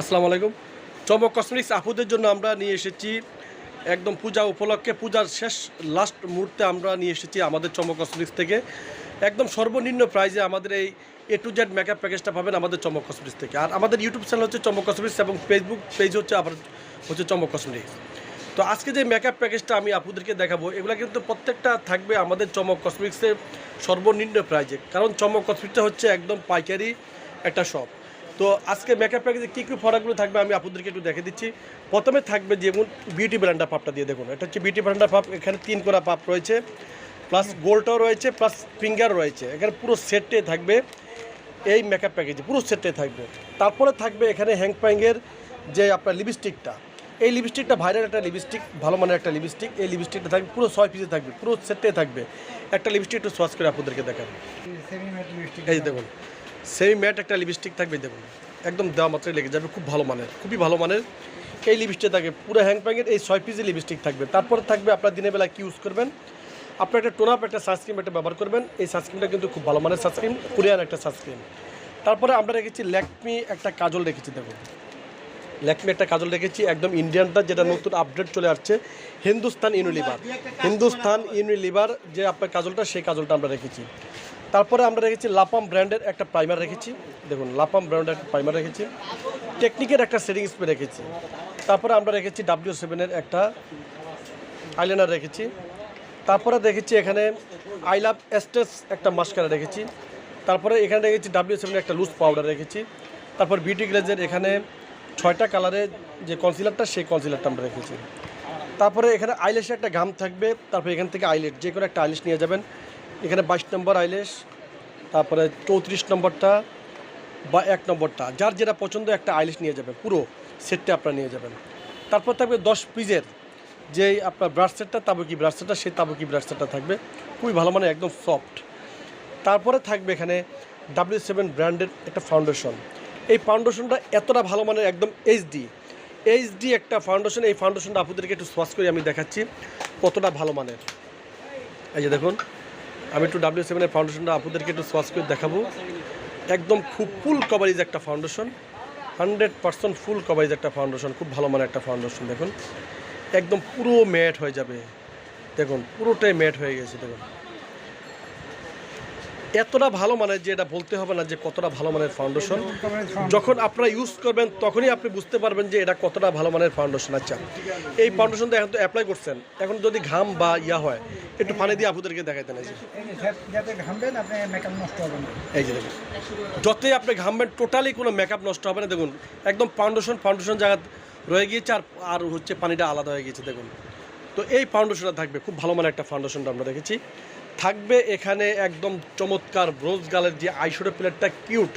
আসসালামু আলাইকুম। চমক কসমেটিক্স আপুদের জন্য আমরা নিয়ে এসেছি একদম পূজা উপলক্ষে, পূজার শেষ লাস্ট মুহূর্তে আমরা নিয়ে এসেছি আমাদের চমক কসমেটিক্স থেকে। একদম সর্বনিম্ন প্রাইজে আমাদের এই এ টু জেড মেকআপ প্যাকেজটা পাবেন আমাদের চমক কসমেটিক্স থেকে। আর আমাদের ইউটিউব চ্যানেল হচ্ছে চমক কসমেটিক্স এবং ফেসবুক পেজ হচ্ছে আবার হচ্ছে চমক কসমেটিক্স তো আজকে যে মেকআপ প্যাকেজটা আমি আপুদেরকে দেখাবো, এগুলো কিন্তু প্রত্যেকটা থাকবে আমাদের চমক কসমেটিক্সের সর্বনিম্ন প্রাইজে কারণ চমক কসমেটিক্সটা হচ্ছে একদম পাইকারি একটা শপ তো আজকে মেকআপ প্যাকেজে কী কী প্রোডাক্টগুলো থাকবে আমি আপনাদেরকে একটু দেখে দিচ্ছি। প্রথমে থাকবে যেমন বিউটি ব্র্যান্ডার পাপটা দিয়ে দেখুন। এটা হচ্ছে বিউটি ব্র্যান্ডার পাপ এখানে তিন কোনা পাপ রয়েছে। প্লাস গোল্ডটাও রয়েছে প্লাস ফিঙ্গার রয়েছে। এখানে পুরো সেটে থাকবে। এই মেকআপ প্যাকেজে পুরো সেটে থাকবে। তারপরে থাকবে এখানে হ্যাংপ্যাংয়ের যে আপনার লিপস্টিকটা এই লিপস্টিকটা ভাইরাল একটা লিপস্টিক ভালো মানের একটা লিপস্টিক এই লিপস্টিকটা থাকবে পুরো ছয় পিসে থাকবে পুরো সেটে থাকবে। একটা লিপস্টিক একটু সোয়াচ করে আপনাদেরকে দেখাবো। এই দেখুন। সেমি ম্যাট একটা লিপস্টিক থাকবে, দেখুন। একদম দেওয়া মাত্রায় লেগে যাবে, খুব ভালো মানের, খুবই ভালো মানের। এই লিপস্টিক থাকবে পুরো হ্যাং প্যাংয়ের এই ছয় পিসের লিপস্টিক থাকবে। তারপরে থাকবে আপনার দিনের বেলা কি ইউজ করবেন? আপনার একটা টোনাপ একটা সানস্ক্রিন একটা ব্যবহার করবেন। এই সানস্ক্রিনটা কিন্তু খুব ভালো মানের সানস্ক্রিন কোরিয়ান একটা সানস্ক্রিন তারপরে আমরা রেখেছি ল্যাকমি একটা কাজল রেখেছি, দেখুন। ল্যাকমি একটা কাজল রেখেছি, একদম ইন্ডিয়ানটা যেটা নতুন আপডেট চলে আসছে। হিন্দুস্তান ইউনিলিভার হিন্দুস্তান ইউনিলিভার যে আপনার কাজলটা, সেই কাজলটা আমরা রেখেছি। তারপরে আমরা রেখেছি লাপাম ব্র্যান্ডের একটা প্রাইমার রেখেছি। দেখুন, লাপাম ব্র্যান্ডের একটা প্রাইমার রেখেছি। টেকনিকের একটা সেটিং স্প্রে রেখেছি। তারপরে আমরা রেখেছি ডাব্লিউ সেভেনের একটা আইলাইনার রেখেছি। তারপরে দেখেছি এখানে আই লাভ এস্টেস একটা মাস্কারা রেখেছি। তারপরে এখানে রেখেছি ডাব্লিউ সেভেনের একটা লুজ পাউডার রেখেছি। তারপর বিউটি গ্লেজের এখানে ছয়টা কালারের যে কনসিলারটা সেই কনসিলারটা আমরা রেখেছি। তারপরে এখানে আইলেসের একটা ঘাম থাকবে। তারপরে এখান থেকে আইলেট যে কোনো একটা আইলেস নিয়ে যাবেন। এখানে বাইশ নম্বর আইলেস, তারপরে চৌত্রিশ নম্বরটা বা এক নম্বরটা। যার যেটা পছন্দ একটা আইলেস নিয়ে যাবেন, পুরো সেটটা আপনারা নিয়ে যাবেন। তারপর থাকবে দশ পিসের যে আপনার ব্রাশ সেটটা, তাবুকি ব্রাশ সেটটা, সেই তাবুকি ব্রাশ সেটটা থাকবে। খুবই ভালো মানে একদম সফট। তারপরে থাকবে এখানে ডাব্লিউ সেভেন ব্র্যান্ডের একটা ফাউন্ডেশন। এই ফাউন্ডেশনটা এতটা ভালো মানের, একদম এইচডি এইচডি একটা ফাউন্ডেশন, এই ফাউন্ডেশনটা আপনাদেরকে একটু সোয়াচ করে আমি দেখাচ্ছি কতটা ভালো মানের। এই যে দেখুন। আমি একটু ডাব্লিউ সেভেনের ফাউন্ডেশনটা আপনাদেরকে একটু সোয়াচ করে দেখাবো। একদম খুব ফুল কভারেজ একটা foundation hundred percent full coverage একটা ফাউন্ডেশন খুব ভালো মানের একটা ফাউন্ডেশন দেখুন। একদম পুরো ম্যাট হয়ে যাবে। দেখুন, পুরোটাই ম্যাট হয়ে গেছে, দেখুন। এতটা ভালো মানের যে এটা বলতে হবে না যে কতটা ভালো মানের ফাউন্ডেশন যখন আপনারা ইউজ করবেন তখনই আপনি বুঝতে পারবেন যে এটা কতটা ভালো মানের ফাউন্ডেশন আচ্ছা এই ফাউন্ডেশনটা এখন তো অ্যাপ্লাই করছেন। এখন যদি ঘাম বা ইয়া হয় একটু পানি দিয়ে আপুদেরকে দেখাইতে না। এই যে দেখুন যতই আপনি ঘামবেন টোটালি কোনো মেকআপ নষ্ট হবে না। দেখুন একদম ফাউন্ডেশন ফাউন্ডেশন জায়গা রয়ে গিয়েছে আর আর হচ্ছে পানিটা আলাদা হয়ে গিয়েছে দেখুন। তো এই ফাউন্ডেশনটা থাকবে খুব ভালো মানের একটা ফাউন্ডেশনটা আমরা দেখেছি। থাকবে এখানে একদম চমৎকার ব্রোজ গালের যে আইশোডো প্লেটটা কিউট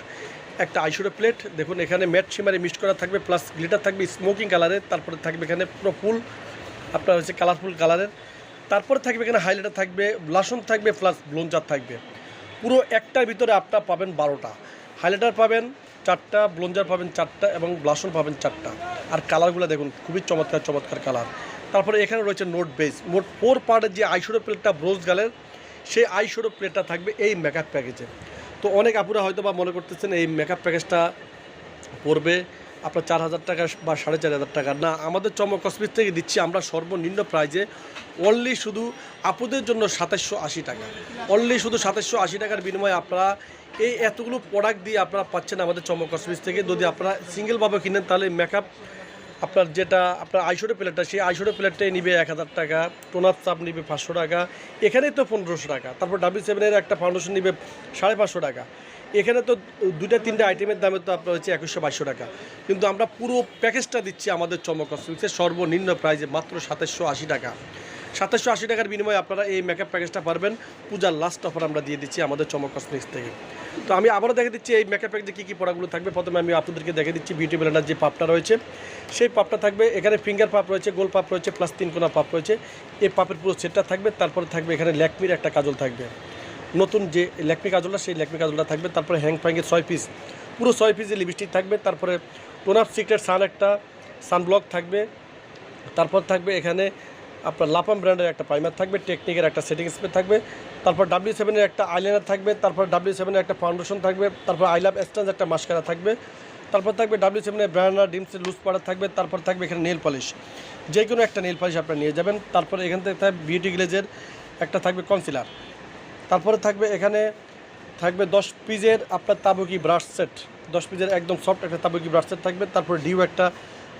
একটা আইশোডো প্লেট। দেখুন, এখানে ম্যাট সিমারে মিক্স করা থাকবে, প্লাস গ্লিটার থাকবে স্মোকিং কালারের, তারপরে থাকবে এখানে পুরো ফুল, আপনার হচ্ছে কালারফুল কালারের। তারপরে থাকবে এখানে হাইলাইটার থাকবে, ব্লাসন থাকবে, প্লাস ব্লোঞ্জার থাকবে। পুরো একটার ভিতরে আপনার পাবেন বারোটা। হাইলাইটার পাবেন চারটা, ব্লোঞ্জার পাবেন চারটা এবং ব্লাসন পাবেন চারটা। আর কালারগুলো দেখুন, খুবই চমৎকার চমৎকার কালার। তারপরে এখানে রয়েছে নোট বেস। মোট ফোর পার্টের যে আইশোডো প্লেটটা ব্রোজ গালের সেই আইশোডো প্লেটটা থাকবে এই মেকআপ প্যাকেজে তো অনেক আপুরা হয়তো বা মনে করতেছেন এই মেকআপ প্যাকেজটা পড়বে, আপনার চার হাজার টাকা বা সাড়ে চার হাজার টাকা। না, আমাদের চমক কসমিক থেকে দিচ্ছি আমরা সর্বনিম্ন প্রাইজে অনলি শুধু আপুদের জন্য সাতাশশো আশি টাকা। অনলি শুধু সাতাশশো আশি টাকার বিনিময়ে আপনারা এই এতগুলো প্রোডাক্ট দিয়ে আপনারা পাচ্ছেন আমাদের চমক কসমিক্স থেকে। যদি আপনারা সিঙ্গেলভাবে কিনেন, তাহলে মেকআপ আপনার যেটা, আপনার আইসোডো প্লেটটা, সেই আইশোডো প্লেটটাই নিবে এক হাজার টাকা, টোনার চাপ নিবে পাঁচশো টাকা, এখানেই তো পনেরোশো টাকা, তারপর ডাব্লিউ সেভেনের একটা ফাউন্ডেশন নিবে সাড়ে পাঁচশো টাকা। এখানে তো দুইটা, তিনটা আইটেমের দামে তো আপনার হচ্ছে একুশশো বাইশশো টাকা। কিন্তু আমরা পুরো প্যাকেজটা দিচ্ছি আমাদের চমক সর্বনিম্ন প্রাইজে মাত্র সাতাশশো আশি টাকা। সাতাশশো আশি টাকার বিনিময়ে আপনারা এই মেকআপ প্যাকেজটা পারবেন। পূজার লাস্ট অফার আমরা দিয়ে দিচ্ছি আমাদের চমক কসমিক্স থেকে। তো আমি আবারও দেখে দিচ্ছি এই মেকআপ প্যাকেজে কী কী প্রোডাক্টগুলো থাকবে। প্রথমে আমি আপনাদেরকে দেখে দিচ্ছি বিউটি ব্লেন্ডার যে পাপটা রয়েছে। সেই পাপটা থাকবে, এখানে ফিঙ্গার পাপ রয়েছে গোল পাপ রয়েছে প্লাস তিন কোনা পাপ রয়েছে। এই পাপের পুরো সেটটা থাকবে, তারপরে থাকবে এখানে ল্যাকমির একটা কাজল থাকবে। নতুন যে ল্যাকমি কাজলটা, সেই ল্যাকমি কাজলটা থাকবে, তারপরে হ্যাং ফ্যাংয়ের ছয় পিস পুরো ছয় পিসের লিপস্টিক থাকবে, তারপরে টোনার সিক্রেট সান একটা সানব্লক থাকবে। তারপর থাকবে এখানে আপনার লাপাম ব্র্যান্ডের একটা প্রাইমার থাকবে, টেকনিকের একটা সেটিং স্প্রে থাকবে, তারপর ডাব্লিউ সেভেনের একটা আইলাইনার থাকবে, তারপর ডাব্লিউ সেভেনের একটা ফাউন্ডেশন থাকবে, তারপর আই লাভ এস্টান্স একটা মাস্কারা থাকবে, তারপর থাকবে ডাব্লিউ সেভেনের ব্র্যান্ডার ডিমসের লুজ পাউডার থাকবে, তারপর থাকবে এখানে নেল পলিশ যে কোনো একটা নেল পলিশ আপনারা নিয়ে যাবেন, তারপরে এখান থেকে থাকবে বিউটি গ্লেজের একটা থাকবে কনসিলার তারপরে থাকবে এখানে থাকবে দশ পিসের আপনার তাবুকি ব্রাশ সেট দশ পিসের একদম সফট একটা তাবুকি ব্রাশ সেট থাকবে, তারপর ডিউ একটা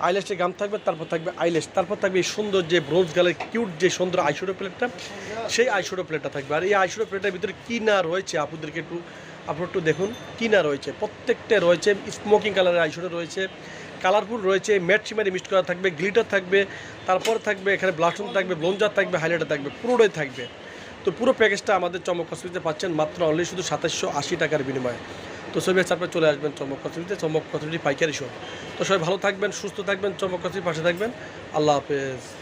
আইলেসের গাম থাকবে, তারপর থাকবে আইলেস, তারপর থাকবে এই সুন্দর যে ব্রোঞ্জ গালের কিউট যে সুন্দর আইশোডো প্লেটটা, সেই আইশোডো প্লেটটা থাকবে। আর এই আইশোডো প্লেটের ভিতরে কী না রয়েছে আপনাদেরকে একটু, আপনার একটু দেখুন, কী না রয়েছে? প্রত্যেকটা রয়েছে স্মোকিং কালারের আইশোডো রয়েছে কালারফুল রয়েছে ম্যাট সিমারি মিক্স করা থাকবে গ্লিটার থাকবে, তারপর থাকবে এখানে ব্লাস্টন থাকবে ব্লোঞ্জার থাকবে হাইলাইটার থাকবে, পুরোটাই থাকবে। তো পুরো প্যাকেজটা আমাদের চমক কসমিতে পাচ্ছেন মাত্র অনলি শুধু সাতাশশো আশি টাকার বিনিময়ে। তো সবাই আপনার চলে আসবেন চমক কসমিতে চমক কসমিটি পাইকারি শো তো সবাই ভালো থাকবেন, সুস্থ থাকবেন, চমক পাশে থাকবেন। আল্লাহ হাফেজ।